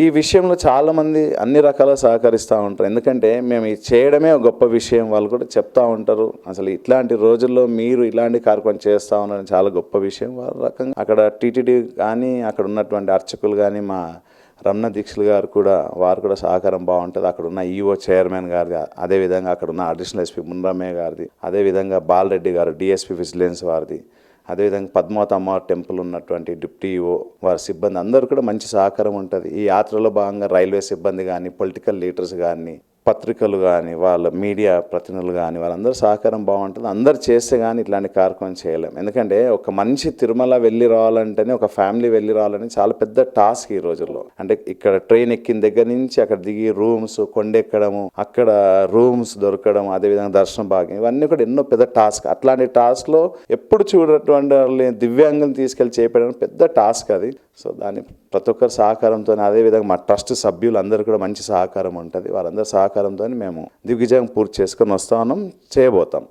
ఈ విషయంలో చాలామంది అన్ని రకాల సహకరిస్తూ ఉంటారు. ఎందుకంటే మేము ఇది చేయడమే ఒక గొప్ప విషయం. వాళ్ళు కూడా చెప్తా ఉంటారు. అసలు ఇట్లాంటి రోజుల్లో మీరు ఇలాంటి కార్యక్రమం చేస్తూ ఉన్నారని చాలా గొప్ప విషయం. వాళ్ళ రకంగా అక్కడ టీటీడీ కానీ అక్కడ ఉన్నటువంటి అర్చకులు కానీ మా రమణ దీక్షలు గారు కూడా వారు కూడా సహకారం బాగుంటుంది. అక్కడ ఉన్న ఈఓ చైర్మన్ గారిది అదేవిధంగా అక్కడ ఉన్న అడిషనల్ ఎస్పీ మున్రమయ్య గారిది అదేవిధంగా బాలరెడ్డి గారు డిఎస్పీ విజిలెన్స్ వారిది అదేవిధంగా పద్మావతి టెంపుల్ ఉన్నటువంటి డిప్టీఓ వారి సిబ్బంది అందరూ కూడా మంచి సహకారం ఉంటుంది. ఈ యాత్రలో భాగంగా రైల్వే సిబ్బంది కానీ పొలిటికల్ లీడర్స్ కానీ పత్రికలు కానీ వాళ్ళ మీడియా ప్రతినిధులు కానీ వాళ్ళందరూ సహకారం బాగుంటుంది. అందరు చేస్తే కానీ ఇట్లాంటి కార్యక్రమం చేయలేం. ఎందుకంటే ఒక మనిషి తిరుమల వెళ్ళి రావాలంటేనే ఒక ఫ్యామిలీ వెళ్ళి రావాలని చాలా పెద్ద టాస్క్ ఈ రోజుల్లో. అంటే ఇక్కడ ట్రైన్ ఎక్కిన దగ్గర నుంచి అక్కడ దిగి రూమ్స్ కొండెక్కడము అక్కడ రూమ్స్ దొరకడం అదేవిధంగా దర్శనం భాగ్యం ఇవన్నీ కూడా ఎన్నో పెద్ద టాస్క్. అట్లాంటి టాస్క్లో ఎప్పుడు చూడటువంటి వాళ్ళని తీసుకెళ్ళి చేపడం పెద్ద టాస్క్ అది. సో దాన్ని ప్రతి ఒక్కరి సహకారంతో అదేవిధంగా మా ట్రస్ట్ సభ్యులు అందరూ కూడా మంచి సహకారం ఉంటుంది. వారందరి సహకారంతో మేము దిగ్విజయం పూర్తి చేసుకొని వస్తా ఉన్నాం చేయబోతాం.